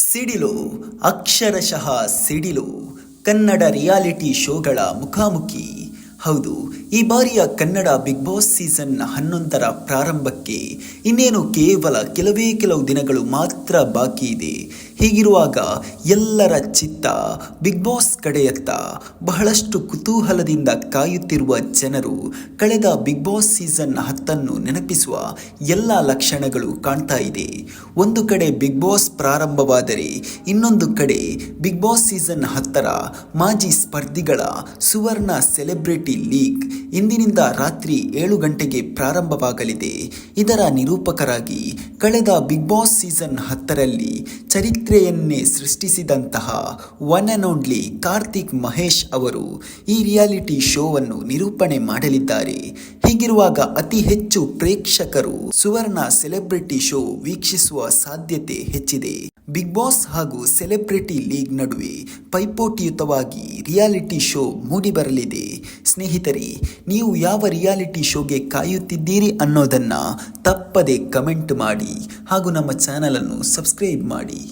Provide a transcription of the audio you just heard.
ಸಿಡಿಲು, ಅಕ್ಷರಶಃ ಸಿಡಿಲು, ಕನ್ನಡ ರಿಯಾಲಿಟಿ ಶೋಗಳ ಮುಖಾಮುಖಿ. ಹೌದು, ಈ ಬಾರಿಯ ಕನ್ನಡ ಬಿಗ್ ಬಾಸ್ ಸೀಸನ್ ಹನ್ನೊಂದರ ಪ್ರಾರಂಭಕ್ಕೆ ಇನ್ನೇನು ಕೇವಲ ಕೆಲವೇ ಕೆಲವು ದಿನಗಳು ಮಾತ್ರ ಬಾಕಿ ಇದೆ. ಹೀಗಿರುವಾಗ ಎಲ್ಲರ ಚಿತ್ತ ಬಿಗ್ ಬಾಸ್ ಕಡೆಯತ್ತ ಬಹಳಷ್ಟು ಕುತೂಹಲದಿಂದ ಕಾಯುತ್ತಿರುವ ಜನರು ಕಳೆದ ಬಿಗ್ ಬಾಸ್ ಸೀಸನ್ ಹತ್ತನ್ನು ನೆನಪಿಸುವ ಎಲ್ಲ ಲಕ್ಷಣಗಳು ಕಾಣ್ತಾ ಇದೆ. ಒಂದು ಕಡೆ ಬಿಗ್ ಬಾಸ್ ಪ್ರಾರಂಭವಾದರೆ ಇನ್ನೊಂದು ಕಡೆ ಬಿಗ್ ಬಾಸ್ ಸೀಸನ್ ಹತ್ತರ ಮಾಜಿ ಸ್ಪರ್ಧಿಗಳ ಸುವರ್ಣ ಸೆಲೆಬ್ರಿಟಿ ಲೀಗ್ ಇಂದಿನಿಂದ ರಾತ್ರಿ ಏಳು ಗಂಟೆಗೆ ಪ್ರಾರಂಭವಾಗಲಿದೆ. ಇದರ ನಿರೂಪಕರಾಗಿ ಕಳೆದ ಬಿಗ್ ಬಾಸ್ ಸೀಸನ್ ಹತ್ತರಲ್ಲಿ ಚರಿತ್ರೆಯನ್ನೇ ಸೃಷ್ಟಿಸಿದಂತಹ one and only Karthik Mahesh ಅವರು ಈ ರಿಯಾಲಿಟಿ ಶೋವನ್ನು ನಿರೂಪಣೆ ಮಾಡಲಿದ್ದಾರೆ. ಹೀಗಿರುವಾಗ ಅತಿ ಹೆಚ್ಚು ಪ್ರೇಕ್ಷಕರು ಸುವರ್ಣ ಸೆಲೆಬ್ರಿಟಿ ಶೋ ವೀಕ್ಷಿಸುವ ಸಾಧ್ಯತೆ ಹೆಚ್ಚಿದೆ. ಬಿಗ್ ಬಾಸ್ ಹಾಗೂ ಸೆಲೆಬ್ರಿಟಿ ಲೀಗ್ ನಡುವೆ ಪೈಪೋಟಿಯುತವಾಗಿ ರಿಯಾಲಿಟಿ ಶೋ ಮೂಡಿಬರಲಿದೆ. ಸ್ನೇಹಿತರೆ, ನೀವು ಯಾವ ರಿಯಾಲಿಟಿ ಶೋಗೆ ಕಾಯುತ್ತಿದ್ದೀರಿ ಅನ್ನೋದನ್ನ ತಪ್ಪದೆ ಕಮೆಂಟ್ ಮಾಡಿ ಹಾಗೂ ನಮ್ಮ ಚಾನಲನ್ನು ಸಬ್ಸ್ಕ್ರೈಬ್ ಮಾಡಿ.